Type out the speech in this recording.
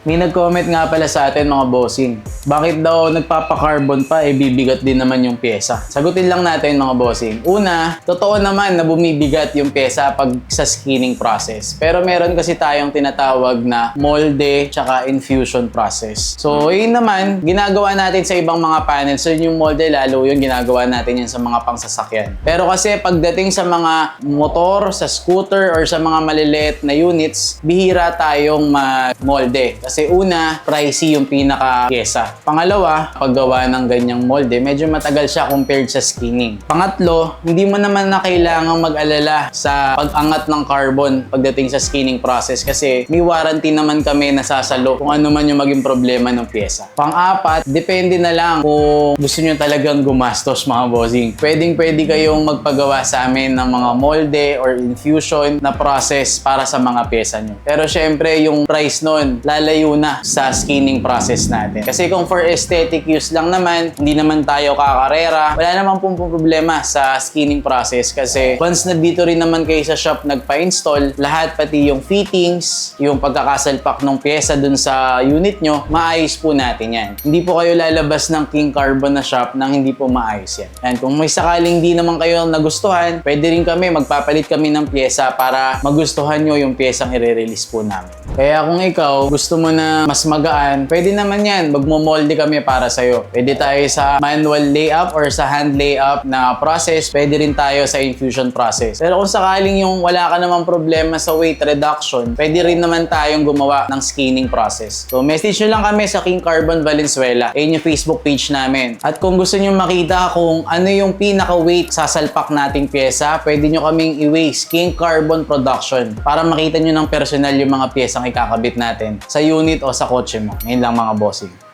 May nag-comment nga pala sa atin mga bossing. Bakit daw nagpapa-carbon pa eh bibigat din naman yung pyesa? Sagutin lang natin mga bossing. Una, totoo naman na bumibigat yung pyesa pag sa skinning process. Pero meron kasi tayong tinatawag na molde tsaka infusion process. So, yun naman, ginagawa natin sa ibang mga panels. So, yun yung molde, lalo yung ginagawa natin yan sa mga pangsasakyan. Pero kasi pagdating sa mga motor, sa scooter, or sa mga maliliit na units, bihira tayong mag-molde. Kasi una, pricey yung pinaka-pyesa. Pangalawa, paggawa ng ganyang molde, medyo matagal siya compared sa skinning. Pangatlo, hindi mo naman na kailangang mag-alala sa pag-angat ng carbon pagdating sa skinning process kasi may warranty naman kami na sasalo kung ano man yung maging problema ng pyesa. Pang-apat, depende na lang kung gusto nyo talagang gumastos mga bossing. Pwedeng pwede kayong magpagawa sa amin ng mga molde or infusion na process para sa mga pyesa nyo. Pero syempre, yung price nun, lalayo na sa skinning process natin. Kasi kung for aesthetic use lang naman, hindi naman tayo kakarera, wala naman pong problema sa skinning process kasi once na dito rin naman kayo sa shop nagpa-install, lahat pati yung fittings, yung pagkakasalpak ng pyesa dun sa unit nyo, maayos po natin yan. Hindi po kayo lalabas ng King Carbon na shop nang hindi po maayos yan. And kung may sakaling di naman kayo nagustuhan, pwede rin kami, magpapalit kami ng pyesa para magustuhan nyo yung pyesang i-release po namin. Kaya kung ikaw, gusto mo na mas magaan, pwede naman yan, magmomolde kami para sa'yo. Pwede tayo sa manual layup or sa hand layup na process, pwede rin tayo sa infusion process. Pero kung sakaling yung wala ka namang problema sa weight reduction, pwede rin naman tayong gumawa ng skinning process. So message nyo lang kami sa King Carbon Valenzuela. Ayun yung Facebook page namin. At kung gusto nyo makita kung ano yung pinaka-weight sasalpak nating pyesa, pwede nyo kaming i-weigh King Carbon Production para makita nyo ng personal yung mga pyesang ikakabit natin sa unit o sa kotse mo. Ngayon lang mga bossing.